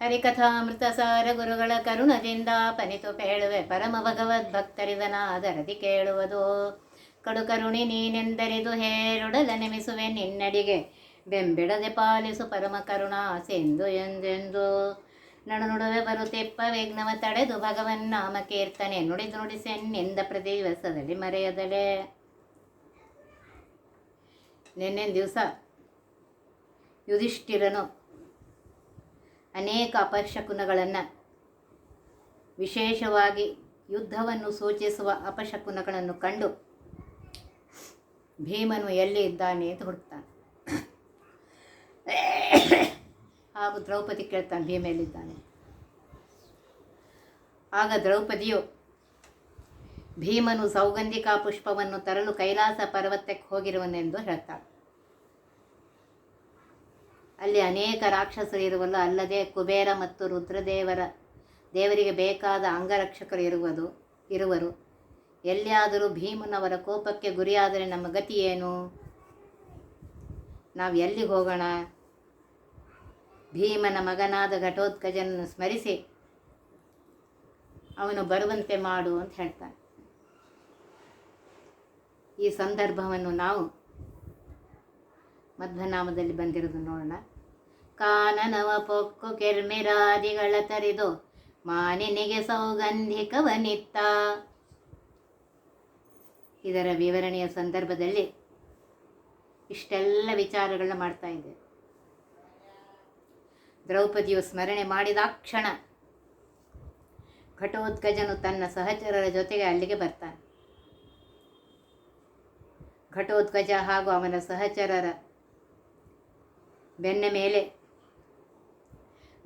ಹರಿಕಥಾಮೃತ ಸಾರ ಗುರುಗಳ ಕರುಣದಿಂದ ಪನಿತು ಪೇಳುವೆ ಪರಮ ಭಗವದ್ ಭಕ್ತರಿದನಾದರದಿ ಕೇಳುವುದು. ಕಡು ಕರುಣಿ ನೀನೆಂದರಿದು ಹೇರುಡಲ ನೆಮಿಸುವೆ ನಿನ್ನಡಿಗೆ. ಬೆಂಬಿಡದೆ ಪಾಲಿಸು ಪರಮ ಕರುಣಾ ಸಿಂಧು ಎಂದೆಂದು. ನಡು ನಡುವೆ ಬರುತ್ತಿಪ್ಪ ವಿಘ್ನವ ತಡೆದು ಭಗವನ್ ನಾಮ ಕೀರ್ತನೆ. ನುಡಿದು ನುಡಿಸೆನ್ನೆಂದ ಪ್ರತಿ ದಿವಸದಲ್ಲಿ ಮರೆಯದಲೆ. ನಿನ್ನೆ ದಿವಸ ಯುಧಿಷ್ಠಿರನು ಅನೇಕ ಅಪಶಕುನಗಳನ್ನು ವಿಶೇಷವಾಗಿ ಯುದ್ಧವನ್ನು ಸೂಚಿಸುವ ಅಪಶಕುನಗಳನ್ನು ಕಂಡು ಭೀಮನು ಎಲ್ಲಿ ಇದ್ದಾನೆ ಅಂತ ಹುಡುಕ್ತಾನೆ. ಹಾಗೂ ದ್ರೌಪದಿ ಕೇಳ್ತಾನೆ, ಭೀಮ ಎಲ್ಲಿದ್ದಾನೆ? ಆಗ ದ್ರೌಪದಿಯು ಭೀಮನು ಸೌಗಂಧಿಕಾ ಪುಷ್ಪವನ್ನು ತರಲು ಕೈಲಾಸ ಪರ್ವತಕ್ಕೆ ಹೋಗಿರುವನೆಂದು ಹೇಳ್ತಾಳೆ. ಅಲ್ಲಿ ಅನೇಕ ರಾಕ್ಷಸರು ಇರುವಲ್ಲ ಅಲ್ಲದೆ ಕುಬೇರ ಮತ್ತು ರುದ್ರದೇವರ, ದೇವರಿಗೆ ಬೇಕಾದ ಅಂಗರಕ್ಷಕರು ಇರುವುದು, ಇರುವರು. ಎಲ್ಲಿಯಾದರೂ ಭೀಮನವರ ಕೋಪಕ್ಕೆ ಗುರಿಯಾದರೆ ನಮ್ಮ ಗತಿ ಏನು? ನಾವು ಎಲ್ಲಿಗೆ ಹೋಗೋಣ? ಭೀಮನ ಮಗನಾದ ಘಟೋತ್ಕಜನನ್ನು ಸ್ಮರಿಸಿ, ಅವನು ಬರುವಂತೆ ಮಾಡು ಅಂತ ಹೇಳ್ತಾನೆ. ಈ ಸಂದರ್ಭವನ್ನು ನಾವು ಮಧ್ವನಾಮದಲ್ಲಿ ಬಂದಿರೋದು ನೋಡೋಣ. ಕಾನನವ ಪೊಕ್ಕು ಕೆರ್ಮಿರಾದಿಗಳ ತರಿದು ಮಾನಿನಿಗೆ ಸೌಗಂಧಿಕವನಿತ್ತ. ಇದರ ವಿವರಣೆಯ ಸಂದರ್ಭದಲ್ಲಿ ಇಷ್ಟೆಲ್ಲ ವಿಚಾರಗಳನ್ನ ಮಾಡ್ತಾ ಇದೆ ದ್ರೌಪದಿಯು ಸ್ಮರಣೆ ಮಾಡಿದಾಕ್ಷಣ ಘಟೋತ್ಕಜನು ತನ್ನ ಸಹಚರರ ಜೊತೆಗೆ ಅಲ್ಲಿಗೆ ಬರ್ತಾನೆ. ಘಟೋತ್ಕಜ ಹಾಗೂ ಅವನ ಸಹಚರರ ಬೆನ್ನ ಮೇಲೆ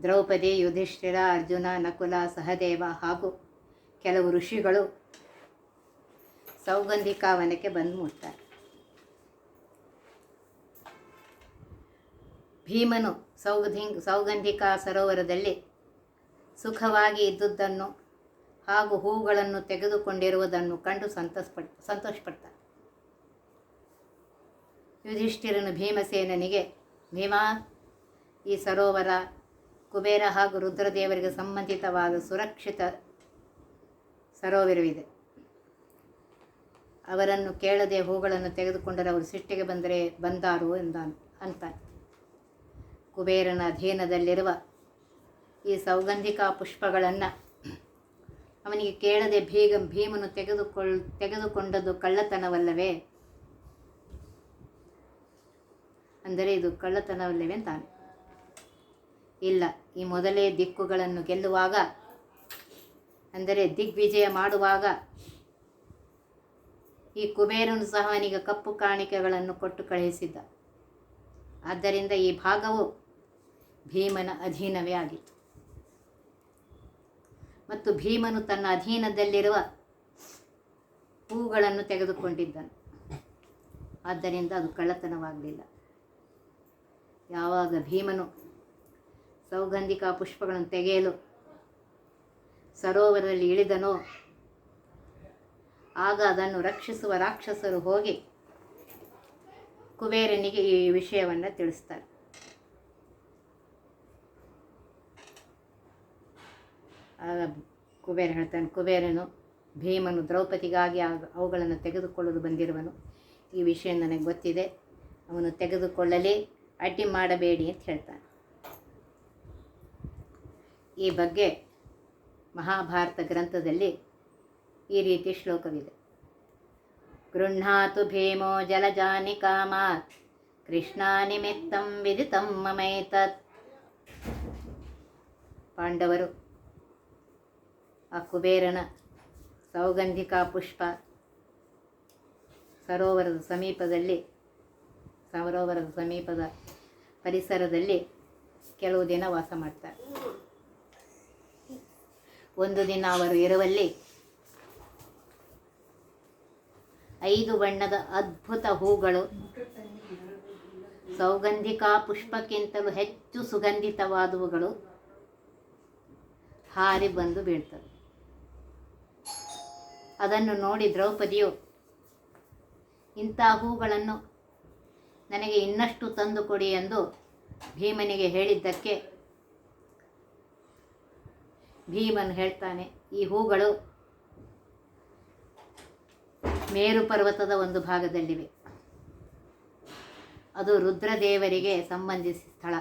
ದ್ರೌಪದಿ, ಯುಧಿಷ್ಠಿರ, ಅರ್ಜುನ, ನಕುಲ, ಸಹದೇವ ಹಾಗೂ ಕೆಲವು ಋಷಿಗಳು ಸೌಗಂಧಿಕಾವನಕ್ಕೆ ಬಂದು ಮುಟ್ತಾರೆ. ಭೀಮನು ಸೌಗಧಿ ಸೌಗಂಧಿಕಾ ಸರೋವರದಲ್ಲಿ ಸುಖವಾಗಿ ಇದ್ದುದನ್ನು ಹಾಗೂ ಹೂಗಳನ್ನು ತೆಗೆದುಕೊಂಡಿರುವುದನ್ನು ಕಂಡು ಸಂತೋಷಪಡ್ ಸಂತೋಷಪಡ್ತಾನೆ. ಯುಧಿಷ್ಠಿರನು ಭೀಮಸೇನನಿಗೆ, ಭೀಮ, ಈ ಸರೋವರ ಕುಬೇರ ಹಾಗೂ ರುದ್ರದೇವರಿಗೆ ಸಂಬಂಧಿತವಾದ ಸುರಕ್ಷಿತ ಸರೋವರವಿದೆ. ಅವರನ್ನು ಕೇಳದೆ ಹೂಗಳನ್ನು ತೆಗೆದುಕೊಂಡರೆ ಅವರು ಸಿಟ್ಟಿಗೆ ಬಂದರೆ ಬಂದಾರು ಎಂದ ಅಂತಾನೆ. ಕುಬೇರನ ಅಧೀನದಲ್ಲಿರುವ ಈ ಸೌಗಂಧಿಕಾ ಪುಷ್ಪಗಳನ್ನು ಅವನಿಗೆ ಕೇಳದೆ ಭೀಗ ಭೀಮನು ತೆಗೆದುಕೊಳ್ ತೆಗೆದುಕೊಂಡದ್ದು ಕಳ್ಳತನವಲ್ಲವೇ? ಅಂದರೆ ಇದು ಕಳ್ಳತನವಲ್ಲವೇ ಅಂತಾನೆ. ಇಲ್ಲ. ಈ ಮೊದಲೇ ದಿಕ್ಕುಗಳನ್ನು ಗೆಲ್ಲುವಾಗ, ಅಂದರೆ ದಿಗ್ವಿಜಯ ಮಾಡುವಾಗ, ಈ ಕುಬೇರನು ಸಹ ಅವನಿಗೆ ಕಪ್ಪು ಕಾಣಿಕೆಗಳನ್ನು ಕೊಟ್ಟು ಕಳುಹಿಸಿದ್ದ. ಆದ್ದರಿಂದ ಈ ಭಾಗವು ಭೀಮನ ಅಧೀನವೇ ಆಗಿತ್ತು. ಮತ್ತು ಭೀಮನು ತನ್ನ ಅಧೀನದಲ್ಲಿರುವ ಹೂಗಳನ್ನು ತೆಗೆದುಕೊಂಡಿದ್ದನು. ಆದ್ದರಿಂದ ಅದು ಕಳ್ಳತನವಾಗಲಿಲ್ಲ. ಯಾವಾಗ ಭೀಮನು ಸೌಗಂಧಿಕ ಪುಷ್ಪಗಳನ್ನು ತೆಗೆಯಲು ಸರೋವರದಲ್ಲಿ ಇಳಿದನೋ, ಆಗ ಅದನ್ನು ರಕ್ಷಿಸುವ ರಾಕ್ಷಸರು ಹೋಗಿ ಕುಬೇರನಿಗೆ ಈ ವಿಷಯವನ್ನು ತಿಳಿಸ್ತಾರೆ. ಆಗ ಕುಬೇರ ಹೇಳ್ತಾನೆ, ಕುಬೇರನು ಭೀಮನು ದ್ರೌಪದಿಗಾಗಿ ಅವುಗಳನ್ನು ತೆಗೆದುಕೊಳ್ಳಲು ಬಂದಿರುವನು. ಈ ವಿಷಯ ನನಗೆ ಗೊತ್ತಿದೆ. ಅವನು ತೆಗೆದುಕೊಳ್ಳಲಿ, ಅಡ್ಡಿ ಮಾಡಬೇಡಿ ಅಂತ ಹೇಳ್ತಾನೆ. ಈ ಬಗ್ಗೆ ಮಹಾಭಾರತ ಗ್ರಂಥದಲ್ಲಿ ಈ ರೀತಿ ಶ್ಲೋಕವಿದೆ. ಗೃಹ್ಣಾತು ಭೀಮೋ ಜಲಜಾನಿ ಕಾಮಾತ್, ಕೃಷ್ಣಾನಿಮಿತ್ತಂ ವಿದಿತಂ ಮಮೈತತ್. ಪಾಂಡವರು ಆ ಕುಬೇರನ ಸೌಗಂಧಿಕಾ ಪುಷ್ಪ ಸರೋವರದ ಸಮೀಪದಲ್ಲಿ ಸರೋವರದ ಸಮೀಪದ ಪರಿಸರದಲ್ಲಿ ಕೆಲವು ದಿನ ವಾಸ ಮಾಡ್ತಾರೆ. ಒಂದು ದಿನ ಅವರು ಇರುವಲ್ಲಿ ಐದು ಬಣ್ಣದ ಅದ್ಭುತ ಹೂಗಳು ಸೌಗಂಧಿಕಾ ಪುಷ್ಪಕ್ಕಿಂತಲೂ ಹೆಚ್ಚು ಸುಗಂಧಿತವಾದವುಗಳು ಹಾರಿ ಬಂದು ಬೀಳ್ತವೆ. ಅದನ್ನು ನೋಡಿ ದ್ರೌಪದಿಯು ಇಂಥ ಹೂಗಳನ್ನು ನನಗೆ ಇನ್ನಷ್ಟು ತಂದು ಕೊಡಿ ಎಂದು ಭೀಮನಿಗೆ ಹೇಳಿದ್ದಕ್ಕೆ ಭೀಮನು ಹೇಳ್ತಾನೆ, ಈ ಹೂಗಳು ಮೇರು ಪರ್ವತದ ಒಂದು ಭಾಗದಲ್ಲಿವೆ. ಅದು ರುದ್ರದೇವರಿಗೆ ಸಂಬಂಧಿಸಿದ ಸ್ಥಳ.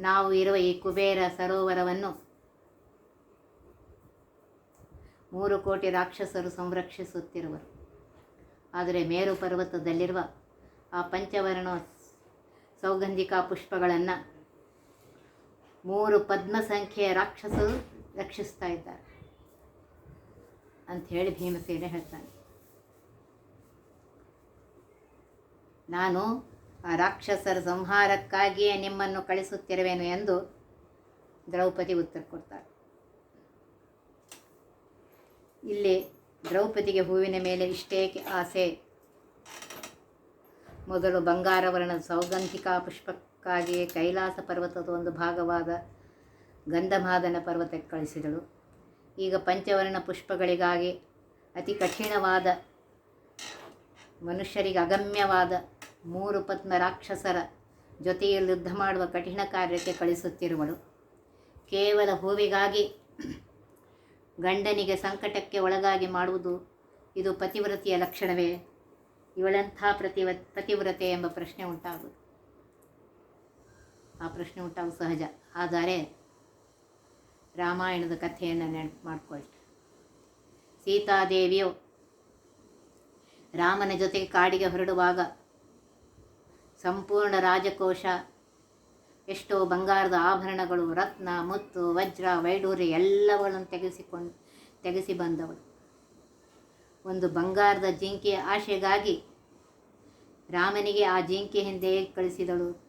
ನಾವು ಇರುವ ಈ ಕುಬೇರ ಸರೋವರವನ್ನು ಮೂರು ಕೋಟಿ ರಾಕ್ಷಸರು ಸಂರಕ್ಷಿಸುತ್ತಿರುವರು. ಆದರೆ ಮೇರು ಪರ್ವತದಲ್ಲಿರುವ ಆ ಪಂಚವರ್ಣ ಸೌಗಂಧಿಕಾ ಪುಷ್ಪಗಳನ್ನು ಮೂರು ಪದ್ಮ ಸಂಖ್ಯೆಯ ರಾಕ್ಷಸರು ರಕ್ಷಿಸ್ತಾ ಇದ್ದಾರೆ ಅಂಥೇಳಿ ಭೀಮಸೇನೆ ಹೇಳ್ತಾನೆ. ನಾನು ಆ ರಾಕ್ಷಸರ ಸಂಹಾರಕ್ಕಾಗಿಯೇ ನಿಮ್ಮನ್ನು ಕಳಿಸುತ್ತಿರುವೆನು ಎಂದು ದ್ರೌಪದಿ ಉತ್ತರ ಕೊಡ್ತಾರೆ. ಇಲ್ಲಿ ದ್ರೌಪದಿಗೆ ಹೂವಿನ ಮೇಲೆ ಇಷ್ಟೇ ಆಸೆ? ಮೊದಲು ಬಂಗಾರವರ್ಣದ ವರ್ಣದ ಸೌಗಂಧಿಕ ಪುಷ್ಪಕ್ಕಾಗಿ ಕೈಲಾಸ ಪರ್ವತದ ಒಂದು ಭಾಗವಾದ ಗಂಧಮಾದನ ಪರ್ವತಕ್ಕೆ ಕಳಿಸಿದಳು. ಈಗ ಪಂಚವರ್ಣ ಪುಷ್ಪಗಳಿಗಾಗಿ ಅತಿ ಕಠಿಣವಾದ ಮನುಷ್ಯರಿಗೆ ಅಗಮ್ಯವಾದ ಮೂರು ಪದ್ಮ ರಾಕ್ಷಸರ ಜೊತೆಯಲ್ಲಿ ಯುದ್ಧ ಮಾಡುವ ಕಠಿಣ ಕಾರ್ಯಕ್ಕೆ ಕಳಿಸುತ್ತಿರುವಳು. ಕೇವಲ ಹೂವಿಗಾಗಿ ಗಂಡನಿಗೆ ಸಂಕಟಕ್ಕೆ ಒಳಗಾಗಿ ಮಾಡುವುದು ಇದು ಪತಿವ್ರತಿಯ ಲಕ್ಷಣವೇ? ಇವಳಂಥ ಪ್ರತಿವ, ಪತಿವ್ರತೆ ಎಂಬ ಪ್ರಶ್ನೆ ಉಂಟಾಗುವುದು. ಆ ಪ್ರಶ್ನೆ ಉಂಟಾಗ ಸಹಜ. ಆದರೆ ರಾಮಾಯಣದ ಕಥೆಯನ್ನು ನೆನಪು ಮಾಡಿಕೊಳ್ಳಿ ಸೀತಾದೇವಿಯು ರಾಮನ ಜೊತೆಗೆ ಕಾಡಿಗೆ ಹೊರಡುವಾಗ ಸಂಪೂರ್ಣ ರಾಜಕೋಶ, ಎಷ್ಟೋ ಬಂಗಾರದ ಆಭರಣಗಳು, ರತ್ನ, ಮುತ್ತು, ವಜ್ರ, ವೈಡೂರ್ಯ ಎಲ್ಲಗಳನ್ನು ತೆಗೆಸಿಕೊಂಡು, ತೆಗೆಸಿ ಬಂದವಳು. ಒಂದು ಬಂಗಾರದ ಜಿಂಕೆಯ ಆಶೆಗಾಗಿ ರಾಮನಿಗೆ ಆ ಜಿಂಕೆ ಹಿಂದೆ ಕಳಿಸಿದಳು.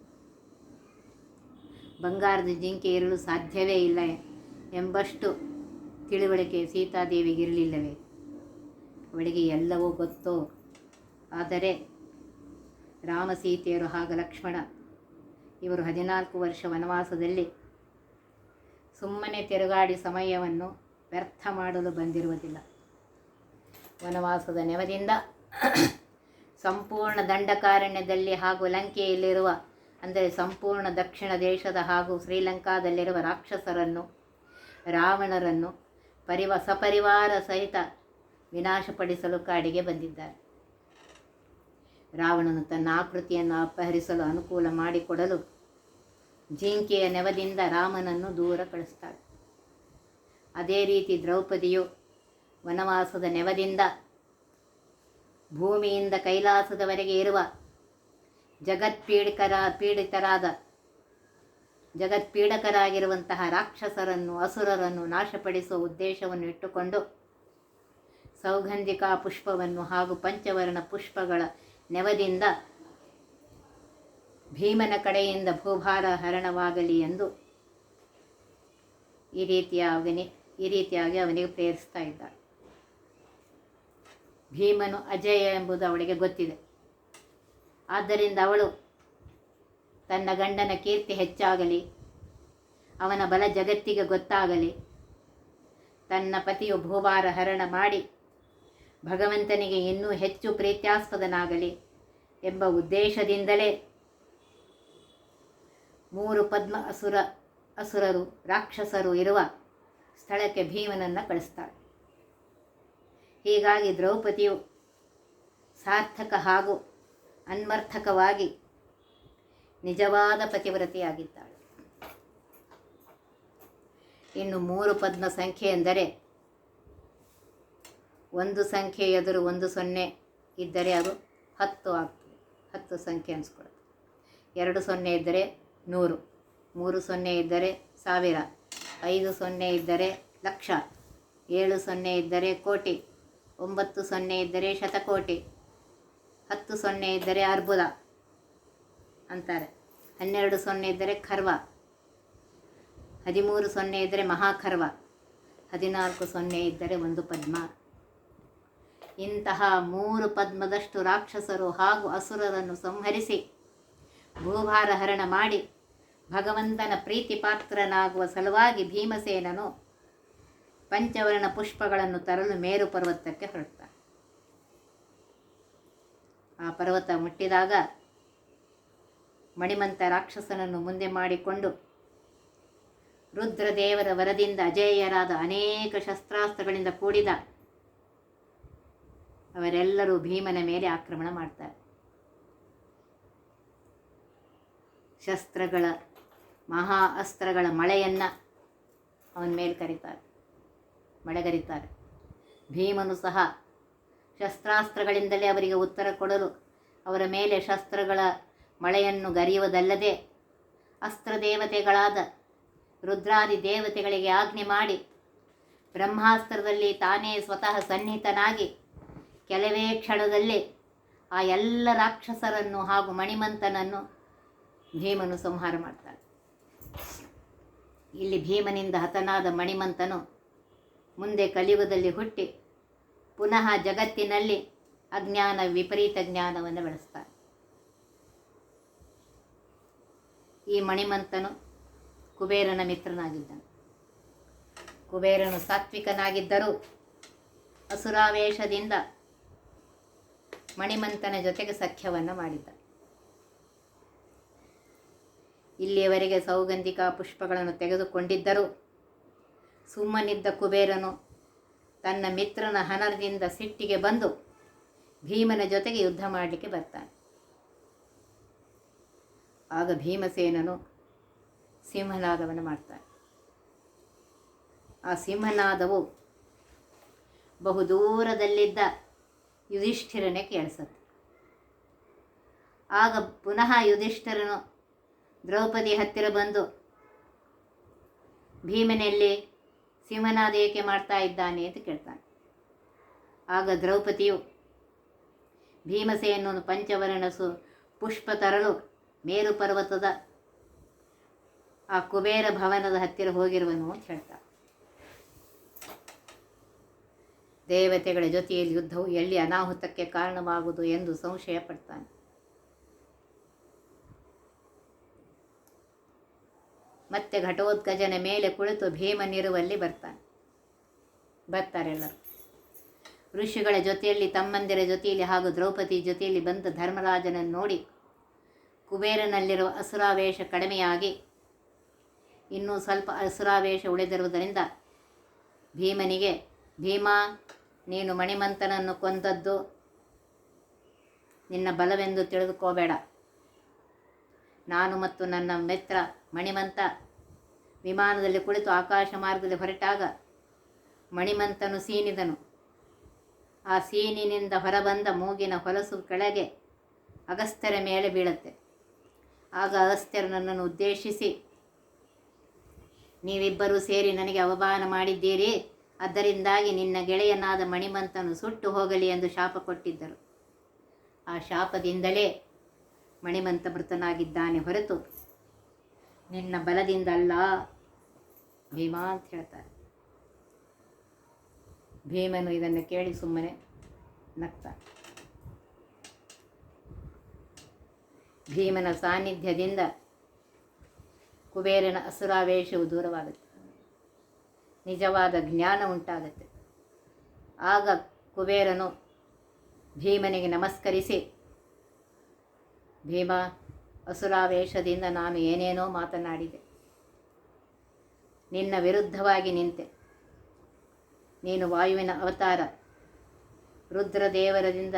ಬಂಗಾರದ ಜಿಂಕೆ ಇರಲು ಸಾಧ್ಯವೇ ಇಲ್ಲ ಎಂಬಷ್ಟು ತಿಳುವಳಿಕೆ ಸೀತಾದೇವಿಗಿರಲಿಲ್ಲವೇ ಅವಳಿಗೆ ಎಲ್ಲವೂ ಗೊತ್ತು. ಆದರೆ ರಾಮ ಸೀತೆಯರು ಹಾಗೂ ಲಕ್ಷ್ಮಣ, ಇವರು ಹದಿನಾಲ್ಕು ವರ್ಷ ವನವಾಸದಲ್ಲಿ ಸುಮ್ಮನೆ ತಿರುಗಾಡಿ ಸಮಯವನ್ನು ವ್ಯರ್ಥ ಮಾಡಲು ಬಂದಿರುವುದಿಲ್ಲ. ವನವಾಸದ ನೆವದಿಂದ ಸಂಪೂರ್ಣ ದಂಡಕಾರಣ್ಯದಲ್ಲಿ ಹಾಗೂ ಲಂಕೆಯಲ್ಲಿರುವ ಅಂದರೆ ಸಂಪೂರ್ಣ ದಕ್ಷಿಣ ದೇಶದ ಹಾಗೂ ಶ್ರೀಲಂಕಾದಲ್ಲಿರುವ ರಾಕ್ಷಸರನ್ನು, ರಾವಣರನ್ನು ಪರಿವ, ಸಪರಿವಾರ ಸಹಿತ ವಿನಾಶಪಡಿಸಲು ಕಾಡಿಗೆ ಬಂದಿದ್ದಾರೆ. ರಾವಣನು ತನ್ನ ಆಕೃತಿಯನ್ನು ಅಪಹರಿಸಲು ಅನುಕೂಲ ಮಾಡಿಕೊಡಲು ಜಿಂಕೆಯ ನೆವದಿಂದ ರಾಮನನ್ನು ದೂರ ಕಳಿಸ್ತಾಳೆ. ಅದೇ ರೀತಿ ದ್ರೌಪದಿಯು ವನವಾಸದ ನೆವದಿಂದ ಭೂಮಿಯಿಂದ ಕೈಲಾಸದವರೆಗೆ ಇರುವ ಜಗತ್ಪೀಡಿಕರ, ಪೀಡಿತರಾದ, ಜಗತ್ಪೀಡಕರಾಗಿರುವಂತಹ ರಾಕ್ಷಸರನ್ನು, ಅಸುರರನ್ನು ನಾಶಪಡಿಸುವ ಉದ್ದೇಶವನ್ನು ಇಟ್ಟುಕೊಂಡು ಸೌಗಂಧಿಕಾ ಪುಷ್ಪವನ್ನು ಹಾಗೂ ಪಂಚವರ್ಣ ಪುಷ್ಪಗಳ ನೆವದಿಂದ ಭೀಮನ ಕಡೆಯಿಂದ ಭೂಭಾರ ಹರಣವಾಗಲಿ ಎಂದು ಈ ರೀತಿಯ ಈ ರೀತಿಯಾಗಿ ಅವನಿಗೆ ಪ್ರೇರಿಸ್ತಾ ಇದ್ದಾಳೆ. ಭೀಮನು ಅಜಯ ಎಂಬುದು ಅವಳಿಗೆ ಗೊತ್ತಿದೆ. ಆದ್ದರಿಂದ ಅವಳು ತನ್ನ ಗಂಡನ ಕೀರ್ತಿ ಹೆಚ್ಚಾಗಲಿ, ಅವನ ಬಲ ಜಗತ್ತಿಗೆ ಗೊತ್ತಾಗಲಿ, ತನ್ನ ಪತಿಯು ಭೂಭಾರ ಹರಣ ಮಾಡಿ ಭಗವಂತನಿಗೆ ಇನ್ನೂ ಹೆಚ್ಚು ಪ್ರೀತ್ಯಾಸ್ಪದನಾಗಲಿ ಎಂಬ ಉದ್ದೇಶದಿಂದಲೇ ಮೂರು ಪದ್ಮ ಅಸುರ ಅಸುರರು, ರಾಕ್ಷಸರು ಇರುವ ಸ್ಥಳಕ್ಕೆ ಭೀಮನನ್ನು ಕಳಿಸ್ತಾಳೆ ಹೀಗಾಗಿ ದ್ರೌಪದಿಯು ಸಾರ್ಥಕ ಹಾಗೂ ಅನ್ವರ್ಥಕವಾಗಿ ನಿಜವಾದ ಪತಿವ್ರತಿಯಾಗಿದ್ದಾಳೆ ಇನ್ನು ಮೂರು ಪದ್ಮ ಸಂಖ್ಯೆ ಎಂದರೆ ಒಂದು ಸಂಖ್ಯೆ ಎದುರು ಒಂದು ಸೊನ್ನೆ ಇದ್ದರೆ ಅದು ಹತ್ತು ಆಗ್ತದೆ. ಹತ್ತು ಸಂಖ್ಯೆ ಅನಿಸ್ಕೊಡುತ್ತೆ ಎರಡು ಸೊನ್ನೆ ಇದ್ದರೆ ನೂರು, ಮೂರು ಸೊನ್ನೆ ಇದ್ದರೆ ಸಾವಿರ, ಐದು ಸೊನ್ನೆ ಇದ್ದರೆ ಲಕ್ಷ, ಏಳು ಸೊನ್ನೆ ಇದ್ದರೆ ಕೋಟಿ, ಒಂಬತ್ತು ಸೊನ್ನೆ ಇದ್ದರೆ ಶತಕೋಟಿ ಹತ್ತು ಸೊನ್ನೆ ಇದ್ದರೆ ಅರ್ಬುದ ಅಂತಾರೆ. ಹನ್ನೆರಡು ಸೊನ್ನೆ ಇದ್ದರೆ ಖರ್ವ. ಹದಿಮೂರು ಸೊನ್ನೆ ಇದ್ದರೆ ಮಹಾಖರ್ವ. ಹದಿನಾಲ್ಕು ಸೊನ್ನೆ ಇದ್ದರೆ ಒಂದು ಪದ್ಮ. ಇಂತಹ ಮೂರು ಪದ್ಮದಷ್ಟು ರಾಕ್ಷಸರು ಹಾಗೂ ಅಸುರರನ್ನು ಸಂಹರಿಸಿ ಭೂಭಾರ ಹರಣ ಮಾಡಿ ಭಗವಂತನ ಪ್ರೀತಿ ಪಾತ್ರನಾಗುವ ಸಲುವಾಗಿ ಭೀಮಸೇನನು ಪಂಚವರ್ಣ ಪುಷ್ಪಗಳನ್ನು ತರಲು ಮೇರು ಪರ್ವತಕ್ಕೆ ಹೊರಡ್ತಾನೆ ಆ ಪರ್ವತ ಮುಟ್ಟಿದಾಗ ಮಣಿಮಂತ ರಾಕ್ಷಸನನ್ನು ಮುಂದೆ ಮಾಡಿಕೊಂಡು ರುದ್ರದೇವರ ವರದಿಂದ ಅಜೇಯರಾದ ಅನೇಕ ಶಸ್ತ್ರಾಸ್ತ್ರಗಳಿಂದ ಕೂಡಿದ ಅವರೆಲ್ಲರೂ ಭೀಮನ ಮೇಲೆ ಆಕ್ರಮಣ ಮಾಡ್ತಾರೆ. ಶಸ್ತ್ರಗಳ, ಮಹಾ ಅಸ್ತ್ರಗಳ ಮಳೆಯನ್ನು ಅವನ ಮೇಲೆ ಕರೀತಾರೆ, ಮಳೆಗರಿತಾರೆ. ಭೀಮನು ಸಹ ಶಸ್ತ್ರಾಸ್ತ್ರಗಳಿಂದಲೇ ಅವರಿಗೆ ಉತ್ತರ ಕೊಡಲು ಅವರ ಮೇಲೆ ಶಸ್ತ್ರಗಳ ಮಳೆಯನ್ನು ಗರಿಯುವುದಲ್ಲದೆ ಅಸ್ತ್ರದೇವತೆಗಳಾದ ರುದ್ರಾದಿ ದೇವತೆಗಳಿಗೆ ಆಜ್ಞೆ ಮಾಡಿ ಬ್ರಹ್ಮಾಸ್ತ್ರದಲ್ಲಿ ತಾನೇ ಸ್ವತಃ ಸನ್ನಿಹಿತನಾಗಿ ಕೆಲವೇ ಕ್ಷಣದಲ್ಲಿ ಆ ಎಲ್ಲ ರಾಕ್ಷಸರನ್ನು ಹಾಗೂ ಮಣಿಮಂತನನ್ನು ಭೀಮನು ಸಂಹಾರ ಮಾಡ್ತಾನೆ. ಇಲ್ಲಿ ಭೀಮನಿಂದ ಹತನಾದ ಮಣಿಮಂತನು ಮುಂದೆ ಕಲಿಯುಗದಲ್ಲಿ ಹುಟ್ಟಿ ಪುನಃ ಜಗತ್ತಿನಲ್ಲಿ ಅಜ್ಞಾನ, ವಿಪರೀತ ಜ್ಞಾನವನ್ನು ಬೆಳೆಸ್ತಾರೆ. ಈ ಮಣಿಮಂತನು ಕುಬೇರನ ಮಿತ್ರನಾಗಿದ್ದನು. ಕುಬೇರನು ಸಾತ್ವಿಕನಾಗಿದ್ದರೂ ಅಸುರಾವೇಶದಿಂದ ಮಣಿಮಂತನ ಜೊತೆಗೆ ಸಖ್ಯವನ್ನು ಮಾಡಿದ್ದ ಇಲ್ಲಿಯವರೆಗೆ ಸೌಗಂಧಿಕ ಪುಷ್ಪಗಳನ್ನು ತೆಗೆದುಕೊಂಡಿದ್ದರೂ ಸುಮ್ಮನಿದ್ದ ಕುಬೇರನು ತನ್ನ ಮಿತ್ರನ ಹನರದಿಂದ ಸಿಟ್ಟಿಗೆ ಬಂದು ಭೀಮನ ಜೊತೆಗೆ ಯುದ್ಧ ಮಾಡಲಿಕ್ಕೆ ಬರ್ತಾನೆ. ಆಗ ಭೀಮಸೇನನು ಸಿಂಹನಾದವನ್ನು ಮಾಡ್ತಾನೆ. ಆ ಸಿಂಹನಾದವು ಬಹುದೂರದಲ್ಲಿದ್ದ ಯುಧಿಷ್ಠಿರನೇ ಕೇಳಿಸುತ್ತೆ. ಆಗ ಪುನಃ ಯುಧಿಷ್ಠಿರನು ದ್ರೌಪದಿ ಹತ್ತಿರ ಬಂದು ಭೀಮನಲ್ಲಿ ಸಿಂಹನಾದ ಏಕೆ ಮಾಡ್ತಾ ಇದ್ದಾನೆ ಅಂತ ಕೇಳ್ತಾನೆ. ಆಗ ದ್ರೌಪದಿಯು ಭೀಮಸೆಯನ್ನು ಪಂಚವರ್ಣಸು ಪುಷ್ಪ ತರಲು ಮೇರು ಪರ್ವತದ ಆ ಕುಬೇರ ಭವನದ ಹತ್ತಿರ ಹೋಗಿರುವನು ಅಂತ ಹೇಳ್ತಾನೆ. ದೇವತೆಗಳ ಜೊತೆಯಲ್ಲಿ ಯುದ್ಧವು ಎಲ್ಲಿ ಅನಾಹುತಕ್ಕೆ ಕಾರಣವಾಗುವುದು ಎಂದು ಸಂಶಯ ಪಡ್ತಾನೆ ಮತ್ತೆ ಘಟೋತ್ಕಜನ ಮೇಲೆ ಕುಳಿತು ಭೀಮನಿರುವಲ್ಲಿ ಬರ್ತಾನೆ. ಬರ್ತಾರೆಲ್ಲರೂ ಋಷಿಗಳ ಜೊತೆಯಲ್ಲಿ, ತಮ್ಮಂದಿರ ಜೊತೆಯಲ್ಲಿ ಹಾಗೂ ದ್ರೌಪದಿ ಜೊತೆಯಲ್ಲಿ ಬಂದ ಧರ್ಮರಾಜನನ್ನು ನೋಡಿ ಕುಬೇರನಲ್ಲಿರುವ ಅಸುರಾವೇಶ ಕಡಿಮೆಯಾಗಿ, ಇನ್ನೂ ಸ್ವಲ್ಪ ಅಸುರಾವೇಶ ಉಳಿದಿರುವುದರಿಂದ ಭೀಮನಿಗೆ, ಭೀಮಾ, ನೀನು ಮಣಿಮಂತನನ್ನು ಕೊಂದದ್ದು ನಿನ್ನ ಬಲವೆಂದು ತಿಳಿದುಕೋಬೇಡ. ನಾನು ಮತ್ತು ನನ್ನ ಮಿತ್ರ ಮಣಿಮಂತ ವಿಮಾನದಲ್ಲಿ ಕುಳಿತು ಆಕಾಶ ಮಾರ್ಗದಲ್ಲಿ ಹೊರಟಾಗ ಮಣಿಮಂತನು ಸೀನಿದನು. ಆ ಸೀನಿನಿಂದ ಹೊರಬಂದ ಮೂಗಿನ ಹೊಲಸು ಕೆಳಗೆ ಅಗಸ್ತ್ಯರ ಮೇಲೆ ಬೀಳುತ್ತೆ. ಆಗ ಅಗಸ್ತ್ಯರು ನನ್ನನ್ನು ಉದ್ದೇಶಿಸಿ, ನೀವಿಬ್ಬರೂ ಸೇರಿ ನನಗೆ ಅವಮಾನ ಮಾಡಿದ್ದೀರಿ. ಅದರಿಂದಾಗಿ ನಿನ್ನ ಗೆಳೆಯನಾದ ಮಣಿಮಂತನು ಸುಟ್ಟು ಹೋಗಲಿ ಎಂದು ಶಾಪ ಕೊಟ್ಟಿದ್ದರು. ಆ ಶಾಪದಿಂದಲೇ ಮಣಿಮಂತ ಮೃತನಾಗಿದ್ದಾನೆ ಹೊರತು ನಿನ್ನ ಬಲದಿಂದ ಅಲ್ಲ ಭೀಮಾ ಅಂತ ಹೇಳ್ತಾರೆ. ಭೀಮನು ಇದನ್ನು ಕೇಳಿ ಸುಮ್ಮನೆ ನಗ್ತಾನೆ. ಭೀಮನ ಸಾನ್ನಿಧ್ಯದಿಂದ ಕುಬೇರನ ಅಸುರಾವೇಶವು ದೂರವಾಗುತ್ತೆ. ನಿಜವಾದ ಜ್ಞಾನ ಉಂಟಾಗುತ್ತೆ. ಆಗ ಕುಬೇರನು ಭೀಮನಿಗೆ ನಮಸ್ಕರಿಸಿ ಭೀಮ ಅಸುರಾವೇಶದಿಂದ ನಾನು ಏನೇನೋ ಮಾತನಾಡಿದೆ. ನಿನ್ನ ವಿರುದ್ಧವಾಗಿ ನಿಂತೆ. ನೀನು ವಾಯುವಿನ ಅವತಾರ. ರುದ್ರದೇವರದಿಂದ,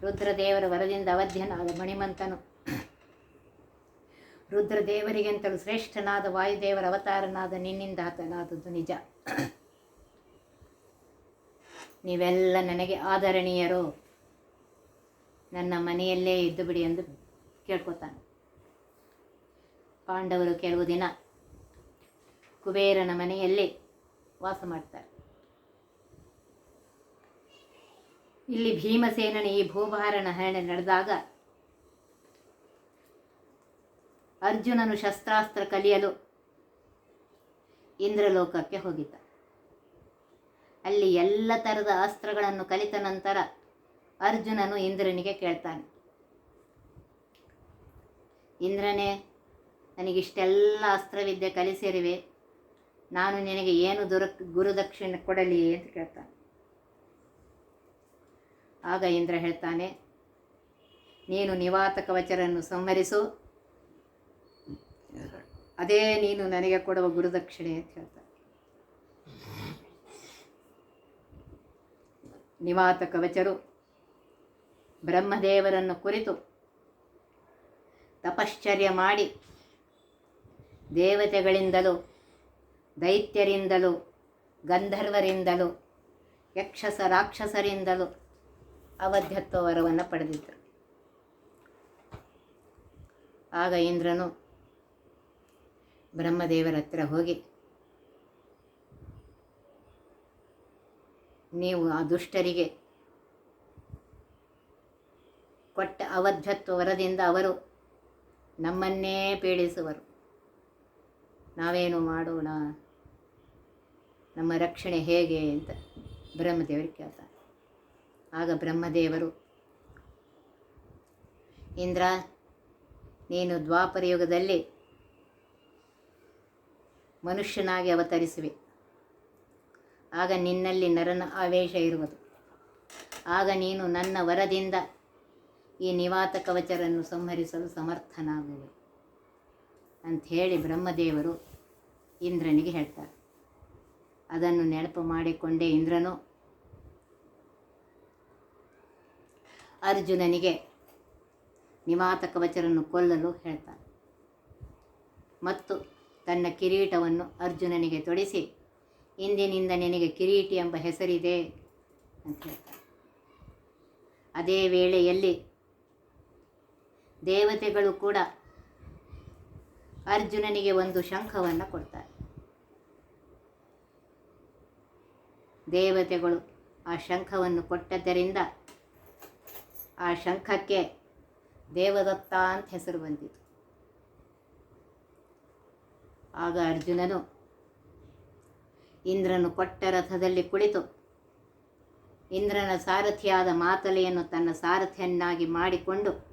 ರುದ್ರದೇವರ ವರದಿಂದ ಅವಧ್ಯನಾದ ಮಣಿಮಂತನು. ರುದ್ರದೇವರಿಗಿಂತಲೂ ಶ್ರೇಷ್ಠನಾದ ವಾಯುದೇವರ ಅವತಾರನಾದ ನಿನ್ನಿಂದ ಆತನಾದದ್ದು ನಿಜ. ನೀವೆಲ್ಲ ನನಗೆ ಆದರಣೀಯರು. ನನ್ನ ಮನೆಯಲ್ಲೇ ಇದ್ದು ಬಿಡಿ ಎಂದು ಕೇಳ್ಕೊತಾನೆ. ಪಾಂಡವರು ಕೆಲವು ದಿನ ಕುಬೇರನ ಮನೆಯಲ್ಲೇ ವಾಸ ಮಾಡ್ತಾರೆ. ಇಲ್ಲಿ ಭೀಮಸೇನನ ಈ ಭೂಭಾರಣ ಹರಣೆ ನಡೆದಾಗ ಅರ್ಜುನನು ಶಸ್ತ್ರಾಸ್ತ್ರ ಕಲಿಯಲು ಇಂದ್ರಲೋಕಕ್ಕೆ ಹೋಗಿದ್ದ. ಅಲ್ಲಿ ಎಲ್ಲ ಥರದ ಅಸ್ತ್ರಗಳನ್ನು ಕಲಿತ ನಂತರ ಅರ್ಜುನನು ಇಂದ್ರನಿಗೆ ಕೇಳ್ತಾನೆ. ಇಂದ್ರನೇ, ನನಗಿಷ್ಟೆಲ್ಲ ಅಸ್ತ್ರವಿದ್ಯೆ ಕಲಿಸಿರುವೆ. ನಾನು ನಿನಗೆ ಏನು ದುರ, ಗುರುದಕ್ಷಿಣೆ ಕೊಡಲಿ ಅಂತ ಕೇಳ್ತಾನೆ. ಆಗ ಇಂದ್ರ ಹೇಳ್ತಾನೆ, ನೀನು ನಿವಾತ ಕವಚರನ್ನು ಸಂಹರಿಸು. ಅದೇ ನೀನು ನನಗೆ ಕೊಡುವ ಗುರುದಕ್ಷಿಣೆ ಅಂತ ಹೇಳ್ತಾನೆ. ನಿವಾತ ಕವಚರು ಬ್ರಹ್ಮದೇವರನ್ನು ಕುರಿತು ತಪಶ್ಚರ್ಯ ಮಾಡಿ ದೇವತೆಗಳಿಂದಲೂ, ದೈತ್ಯರಿಂದಲೂ, ಗಂಧರ್ವರಿಂದಲೂ, ಯಕ್ಷಸ ರಾಕ್ಷಸರಿಂದಲೂ ಅವಧ್ಯತ್ವ ವರವನ್ನು ಪಡೆದಿದ್ದರು. ಆಗ ಇಂದ್ರನು ಬ್ರಹ್ಮದೇವರ ಹತ್ರ ಹೋಗಿ, ನೀವು ಆ ದುಷ್ಟರಿಗೆ ಕೊಟ್ಟ ಅವಧ್ಯತ್ವ ವರದಿಂದ ಅವರು ನಮ್ಮನ್ನೇ ಪೀಡಿಸುವರು. ನಾವೇನು ಮಾಡೋಣ? ನಮ್ಮ ರಕ್ಷಣೆ ಹೇಗೆ ಅಂತ ಬ್ರಹ್ಮದೇವರು ಕೇಳ್ತಾರೆ. ಆಗ ಬ್ರಹ್ಮದೇವರು, ಇಂದ್ರ, ನೀನು ದ್ವಾಪರ ಯುಗದಲ್ಲಿ ಮನುಷ್ಯನಾಗಿ ಅವತರಿಸುವೆ. ಆಗ ನಿನ್ನಲ್ಲಿ ನರನ ಆವೇಶ ಇರುವುದು. ಆಗ ನೀನು ನನ್ನ ವರದಿಂದ ಈ ನಿವಾತ ಕವಚರನ್ನು ಸಂಹರಿಸಲು ಸಮರ್ಥನಾಗುವೆ ಅಂಥೇಳಿ ಬ್ರಹ್ಮದೇವರು ಇಂದ್ರನಿಗೆ ಹೇಳ್ತಾರೆ. ಅದನ್ನು ನೆನಪು ಮಾಡಿಕೊಂಡೇ ಇಂದ್ರನು ಅರ್ಜುನನಿಗೆ ನಿವಾತ ಕವಚರನ್ನು ಕೊಲ್ಲಲು ಹೇಳ್ತಾನೆ. ಮತ್ತು ತನ್ನ ಕಿರೀಟವನ್ನು ಅರ್ಜುನನಿಗೆ ತೊಡಿಸಿ, ಇಂದಿನಿಂದ ನಿನಗೆ ಕಿರೀಟಿ ಎಂಬ ಹೆಸರಿದೆ ಅಂತ ಹೇಳ್ತಾರೆ ಅದೇ ವೇಳೆಯಲ್ಲಿ ದೇವತೆಗಳು ಕೂಡ ಅರ್ಜುನನಿಗೆ ಒಂದು ಶಂಖವನ್ನು ಕೊಡ್ತಾರೆ. ದೇವತೆಗಳು ಆ ಶಂಖವನ್ನು ಕೊಟ್ಟದ್ದರಿಂದ ಆ ಶಂಖಕ್ಕೆ ದೇವದತ್ತ ಅಂತ ಹೆಸರು ಬಂದಿತು. ಆಗ ಅರ್ಜುನನು ಇಂದ್ರನು ಕೊಟ್ಟ ರಥದಲ್ಲಿ ಕುಳಿತು ಇಂದ್ರನ ಸಾರಥಿಯಾದ ಮಾತಲೆಯನ್ನು ತನ್ನ ಸಾರಥಿಯನ್ನಾಗಿ ಮಾಡಿಕೊಂಡು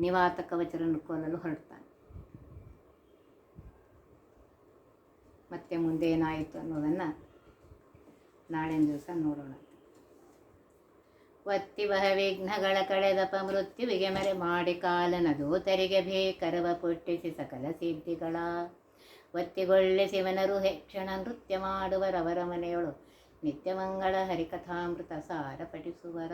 ನಿವಾತ ಕವಚರನ್ನು ಕೊಲ್ಲಲು ಹೊರಡ್ತಾನೆ. ಮತ್ತೆ ಮುಂದೆ ಏನಾಯಿತು ಅನ್ನೋದನ್ನು ನಾಳಿನ ದಿವಸ ನೋಡೋಣ. ಒತ್ತಿವಹ ವಿಘ್ನಗಳ ಕಳೆದಪ ಮೃತ್ಯುವಿಗೆ ಮರೆ ಮಾಡಿ ಕಾಲನ ದೂತರಿಗೆ ಭೇಕರವ ಪುಟ್ಟಿಸಿ ಸಕಲ ಸಿದ್ಧಿಗಳ. ಒತ್ತಿಗೊಳ್ಳೆ ಶಿವನರು ಹೆಕ್ಷಣ ನೃತ್ಯ ಮಾಡುವರವರ ಮನೆಯೊಳು ನಿತ್ಯಮಂಗಳ ಹರಿಕಥಾಮೃತ ಸಾರ ಪಠಿಸುವರ